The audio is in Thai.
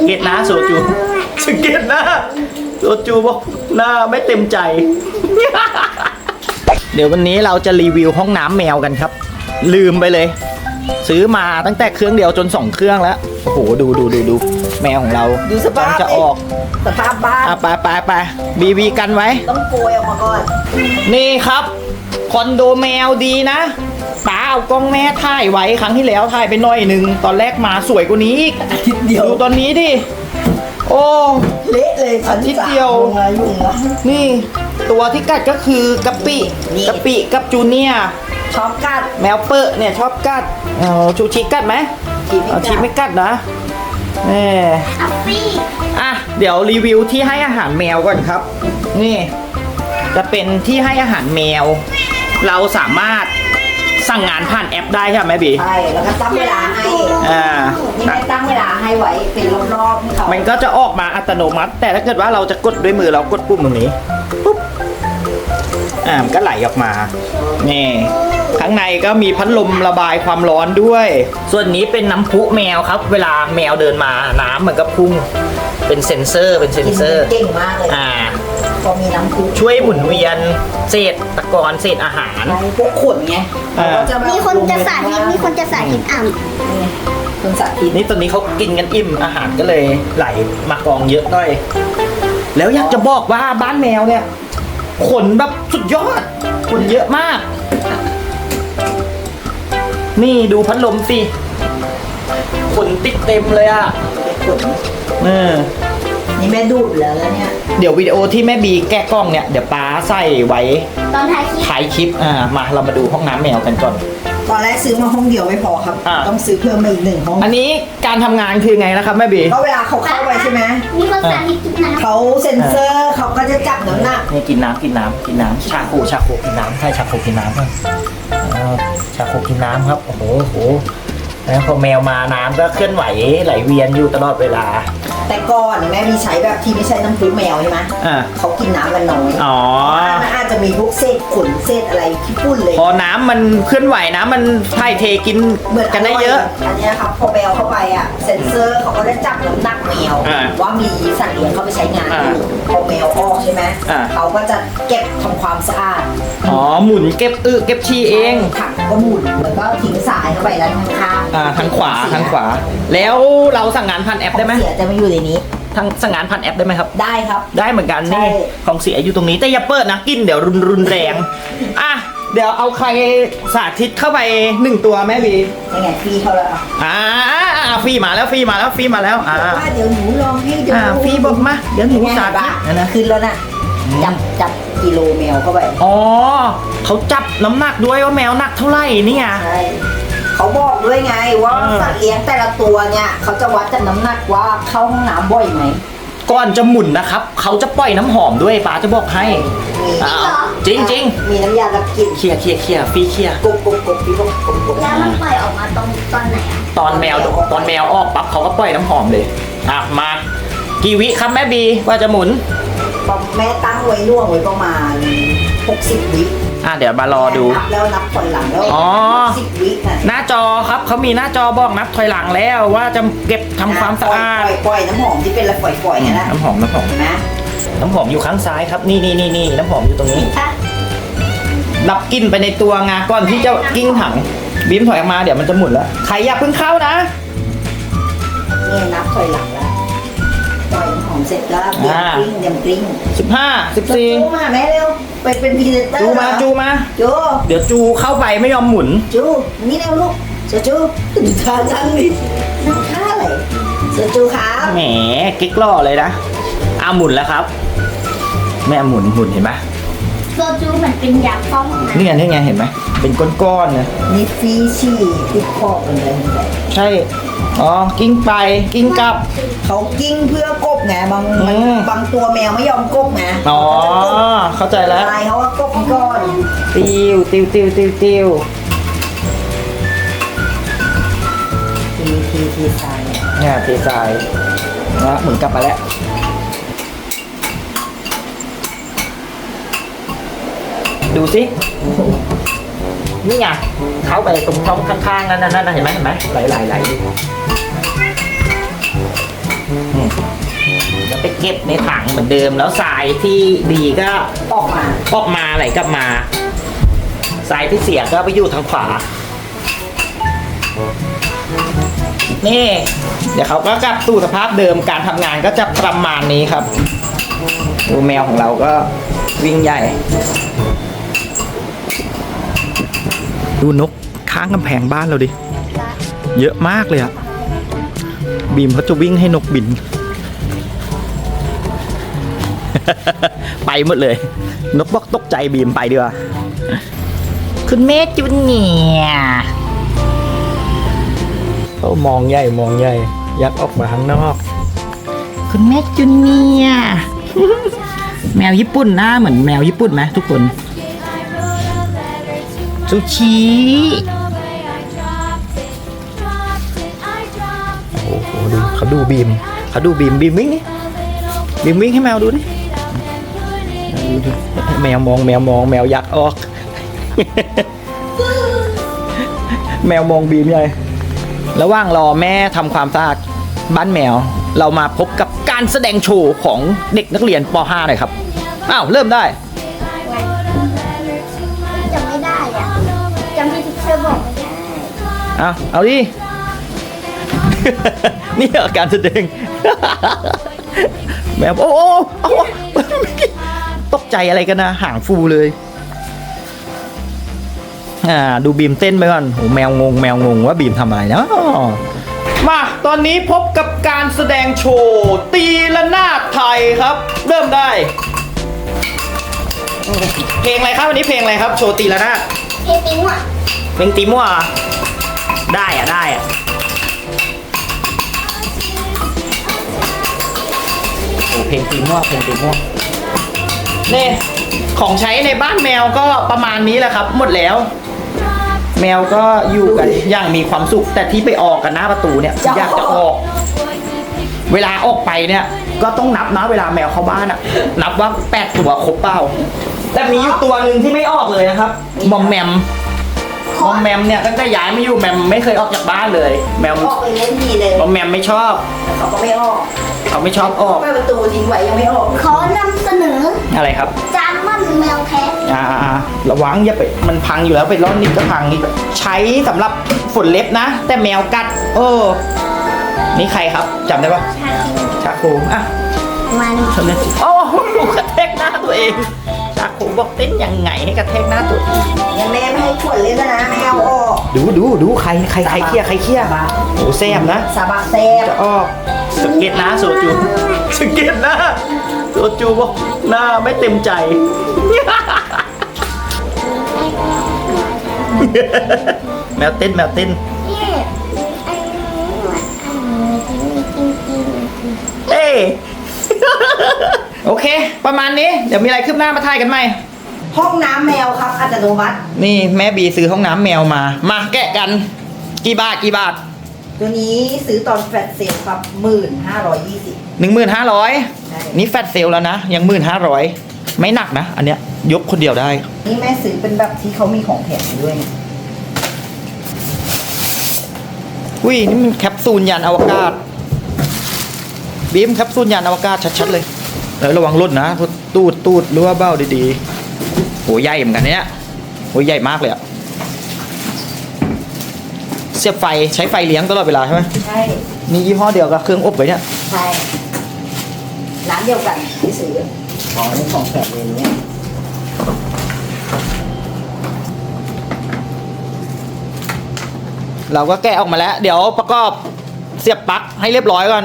งเกตนะโซจูสังเกตหน้าโซจูบอกหน้าไม่เต็มใจ เดี๋ยววันนี้เราจะรีวิวห้องน้ำแมวกันครับ ลืมไปเลย ซื้อมาตั้งแต่เครื่องเดียวจนสองเครื่องแล้วโอ้โหดูดูดูดูแมวของเราดูสภาพกำลังจะออกสภาพบ้านอะไปไปไปบีบีกันไว้ ต้องโกยออกมาก่อน นี่ครับคอนโดแมวดีนะป๋าเอากล้องแม่ถ่ายไว้ครั้งที่แล้วถ่ายไปหน่อยหนึ่งตอนแรกมาสวยกว่านี้อีกอาทิตย์ เดียวดูตอนนี้ดิ โอ้ เละเลยอาทิตย์เดียวงายุ่งละนี่ ตัวที่กัดก็คือกะปินี่กะปิกับจูเนียร์ชอบกัด แมวเปอะเนี่ยชอบกัดเอาชูชีกัดไหมชีไม่กัด เอาชีไม่กัดนะแนี่อะเดี๋ยวรีวิวที่ให้อาหารแมวก่อนครับ นี่ จะเป็นที่ให้อาหารแมว เราสามารถ สั่งงานผ่านแอปได้ใช่ไหมบี ใช่แล้วก็ตั้งเวลาให้อ่านี่แม่ตั้งเวลาให้ไว้เป็นรอบๆให้เขามันก็จะออกมาอัตโนมัติ แต่ถ้าเกิดว่าเราจะกดด้วยมือเรากดปุ่มตรงนี้ปุ๊บอ่ามันก็ไหลออกมานี่ข้างในก็มีพัดลมระบายความร้อนด้วย ส่วนนี้เป็นน้ำพุแมวครับ เวลาแมวเดินมาน้ำมันก็พุ่งเป็นเซ็นเซอร์เป็นเซ็นกินเซอร์ เก่งมากเลยอ่า พอมีน้ำพุช่วยหมุนเวียนเศษตะกอนเศษอาหารใช้พวกขนไงอ่าเขาก็จะแบบมีคนจะสาธิตมีคนจะสาธิตอ่นี่คนสาธิตนี่ตอนนี้เขากินกันอิ่มอาหารก็เลยไหลมากองเยอะหน่อย แล้วอยากจะบอกว่าบ้านแมวเนี่ย ขนแบบสุดยอด ขนเยอะมาก นี่ดูพัดลมสิ ขนติดเต็มเลยอะขนเออ นี่แม่ดูดแล้วแล้วเนี่ย เดี๋ยววิดีโอที่แม่บีแก้กล้องเนี่ยเดี๋ยวป้าใส่ไว้ำตอนท้ายคลิปท้ายคลิปอ่ามาเรามาดูห้องน้ำแมวกันก่อน ตอนแรกซื้อมาห้องเดียวไม่พอครับ อ่าต้องซื้อเพิ่มมาอีกหนึ่งห้องอันนี้การทำงานคือไงนะครับแม่บีก็เวลาเขาเข้าไปใช่ไหมมีคนสาธิตจุดนั้นเขาเซ็นเซอร์เขาก็จะจับน้ำหนักนี่กินน้ำกินน้ำกินน้ำชาโคชาโคกินน้ำใช่ชาโคกินน้ำครับอ้าวชาโคกินน้ำครับโอ้โหโอ้โหแล้วพอแมวมาน้ำก็เคลื่อนไหวไหลเวียนอยู่ตลอดเวลา แต่ก่อนแม่มีใช้แบบที่ไม่ใช่น้ำพุแมวใช่ไหมอ่า เขากินน้ำกันน้อยอ๋อ มันอาจจะมีพวกเศษขนเศษอะไรที่ปุ้นเลย พอน้ำมันเคลื่อนไหวน้ำมันถ่ายเทกินเหมือนกันได้เยอะ อันเนี้ยครับพอแมวเข้าไปอะเซ็นเซอร์เขาก็ได้จับน้ำหนักแมวอ่าว่ามีสัตว์เลี้ยงเข้าไปใช้งานอ่าอยู่พอแมวออกใช่ไหมอ่า เขาก็จะเก็บทำความสะอาดอ๋อหมุนเก็บอึเก็บชีเองถังก็หมุนแล้วก็ทิ้งสายเข้าไปด้านข้างๆอ่าทางขวาทางขวา แล้วเราสั่งงานผ่านแอปได้ไหมเสียจะไม่อยู่ในนี้ ทางสั่งงานผ่านแอปได้ไหมครับ ได้ครับ ได้เหมือนกันใช่ นี่ของเสียอยู่ตรงนี้แต่อย่าเปิดนะกินเดี๋ยวรุนรุนแรงอะเดี๋ยวเอาใครสาธิตเข้าไปหนึ่งตัวแม่บียังไงฟรีเขาเลยอะอ่าอ่าฟรีมาแล้วฟรีมาแล้วฟรีมาแล้วอ่าว่าเดี๋ยวหนูลองให้ดูอ่าฟรีบอกมาเดี๋ยวหนูสาธิตนะนะ ขึ้นแล้วนะจับจับกิโลแมวเข้าไป อ๋อเขาจับน้ำหนักด้วยว่าแมวหนักเท่าไหร่นี่ไง ใช่เขาบอก ด้วยไง ว่าเออ สัตว์เลี้ยงแต่ละตัวเนี่ย เขาจะวัดจากน้ำหนักว่าเข้าห้องน้ำบ่อยไหม ก่อนจะหมุนนะครับ เขาจะปล่อยน้ำหอมด้วยป้าจะบอกให้มีอ่าจริงจริงมีน้ำยาดับกลิ่นๆเคลียร์เคลียร์เคลียร์ฟรีเคลียร์กุ๊กกุ๊กกุ๊กพี่กุ๊กกุ๊กกุ๊กแล้วมันปล่อยออกมาตรงตอนไหนอะตอนแมวตอนแมวออกปั๊บเขาก็ปล่อยน้ำหอมเลยอะมากี่วิครับแม่บีว่าจะหมุนแม่ตั้งไว้น่วงไว้ประมาณ 60 วิ อะเดี๋ยวมารอดู นับแล้วนับคนหลังแล้วอ๋อ60วิน่ะหน้าจอครับเขามีหน้าจอบอกนับถอยหลังแล้วว่าจะเก็บทำความสะอาดปล่อยปล่อยน้ำหอมที่เป็นละฝอยๆเนี่ยนะน้ำหอมน้ำหอม เห็นไหมน้ำหอมอยู่ข้างซ้ายครับ นี่นี่นี่นี่น้ำหอมอยู่ตรงนี้อะดับกลิ่นไปในตัวงาก่อนที่จะกิ้งถังบีมถอยออกมาเดี๋ยวมันจะหมุนแล้ว ใครอย่าเพิ่งเข้านะ นี่นับถอยหลังแล้ว ปล่อยน้ำหอมเสร็จก็เดียมอ่ากริ้งเดียมกริ้ง15จู14มาแม่เร็วไปเป็นพรีเซนเตอร์จูมาจูมาจูเดี๋ยวจูเข้าไปไม่ยอมหมุน จูนี่เร็วลูกเสือจูดูท่านั่งดินั่งท่าอะไรเสือจูครับแหมกิ๊กล่อเลยนะอะหมุนแล้วครับ แม่หมุนหมุนเห็นไหมโซจูเหมือนเป็นยาป้องนะนี่ไงนี่ไงเห็นไหมเป็นก้อนๆนะนี่ฟีชี่ติดคอเป็นอะไรเห็นไหมใช่ อ๋อ กิ้งไป กิ้งกลับ เขากิ้งเพื่อกบไงบางมันอืม บางตัวแมวไม่ยอมกบไงอ๋อ เข้าใจแล้ว ตายเขาว่ากบก่อนติวติวติวติวติวทีทีทีตายเนี่ยเททรายนะหมุนกลับมาแล้ว ดูสิ นี่ไงเข้าไปตรงช่องข้างๆนั่นนั่นนั่นเห็นไหมเห็นไหมไหลไหลไหลดูอืจะไปเก็บในถังเหมือนเดิมแล้วทรายที่ดีก็ออกมาออกมาไหลกลับมาทรายที่เสียก็ไปอยู่ทางขวา นี่ เดี๋ยวเขาก็กลับสู่สภาพเดิมการทำงานก็จะประมาณนี้ครับ ดูแมวของเราก็วิ่งใหญ่ ดูนกข้างกำแพงบ้านเราดิ เยอะมากเลยอะบีมเขาจะวิ่งให้นกบิน ไปหมดเลย นกบอกตกใจบีมไปดีกว่าคุณเมฆจุนเนียร์เขามองใหญ่มองใหญ่ยักออกมาข้างนอก คุณเมฆจุนเนียร์แมวญี่ปุ่นหน้าเหมือนแมวญี่ปุ่นไหมทุกคน ซูชิโอ้โหดูเขาดูบีมเขาดูบีมบีมวิ่งนี่บีมวิ่งให้แมวดูดิแมวมองแมวมองแมวยักออก แมวมองบีมใหญ่ระหว่างรอแม่ทำความสะอาดบ้านแมว เรามาพบกับการแสดงโชว์ของเด็กนักเรียนป .5 หน่อยครับอ้าวเริ่มได้ อ้าวเอาดิ นี่เหรอการแสดงแมวโอ้โอ้โอ้ตกใจอะไรกันนะหางฟูเลย อ่า ดูบีมเต้นไปก่อนโหแมวงง แมวงงว่าบีมทำอะไรเนาะมา ตอนนี้พบกับการแสดงโชว์ ตีละนาดไทยครับ เริ่มได้ เพลงอะไรครับวันนี้เพลงอะไรครับ โชว์ตีละนาดเพลงปิ๊งอะเพลงตีมั่วเหรอ ได้อะได้อะโอ้เพลงตีมั่วเพลงตีมั่วนี่ของใช้ในบ้านแมวก็ประมาณนี้แหละครับ หมดแล้ว แมวก็อยู่กันอย่างมีความสุข แต่ที่ไปออกกันหน้าประตูเนี่ยอยากจะออก เวลาออกไปเนี่ยก็ต้องนับนะเวลาแมวเข้าบ้านอะนับว่าแปดตัวครบเปล่าแต่มีอยู่ตัวหนึ่งที่ไม่ออกเลยนะครับมอมแมม มอมแมมเนี่ยตั้งแต่ย้ายมาอยู่แมมไม่เคยออกจากบ้านเลยแมวออกไปเล่นดีเลยมอมแมมไม่ชอบแต่เขาก็ไม่ออกเขาไม่ชอบออกเปิดประตูทิ้งไว้ยังไม่ออกขอนำเสนออะไรครับจานมันแมวแท้อ่าๆระวังอย่าไปมันพังอยู่แล้วไปร่อนนิดก็พังอีกใช้สำหรับฝนเล็บนะ แต่แมวกัดเออนี่ใครครับจำได้ปะชาคิวชาคูอะมันทำเลยโอ้โหดูกระแทกหน้าตัวเอง ชาคูบอกเต้นยังไงให้กระแทกหน้าตัวเองยังแม่ไม่ให้ขวดเล่นนะไม่เอาออกดูดูดูใครใครใครเคลียร์ใครเคลียร์โอ้แซมนะซาบะแซบจะออกสังเกตหน้าโซจูสังเกตหน้าโซจูบอกหน้าไม่เต็มใจแมวเต้นแมวเต้น โอเค ประมาณนี้ เดี๋ยวมีอะไรคืบหน้ามาถ่ายกันไหมห้องน้ำแมวครับอัตโนมัติ นี่แม่บีซื้อห้องน้ำแมวมา มาแกะกัน กี่บาทกี่บาทตัวนี้ซื้อตอนแฟลตเซลครับหมื่นห้าร้อยยี่สิบ หนึ่งหมื่นห้าร้อยใช่ นี่แฟตเซลแล้วนะ ยังหมื่นห้าร้อยไม่หนักนะ อันเนี้ยยกคนเดียวได้ นี่แม่ซื้อเป็นแบบที่เขามีของแถมด้วยอุ้ยนี่มันแคปซูลยานอวกาศบีมแคปซูลยานอวกาศชัดๆเลย แล้วระวังรถนะเพราะตูดตูดหรือว่าเบ้าดีๆโหใหญ่เหมือนกันเนี่ยโหใหญ่มากเลยอะเสียบไฟใช้ไฟเลี้ยงตลอดเวลาใช่ไหมใช่ นี่ยี่ห้อเดียวกับเครื่องอบไว้เนี่ยใช่ ร้านเดียวกันที่ซื้อของนี่ของแถมเลยเนี่ยเราก็แกะออกมาแล้ว เดี๋ยวประกอบเสียบปลั๊กให้เรียบร้อยก่อน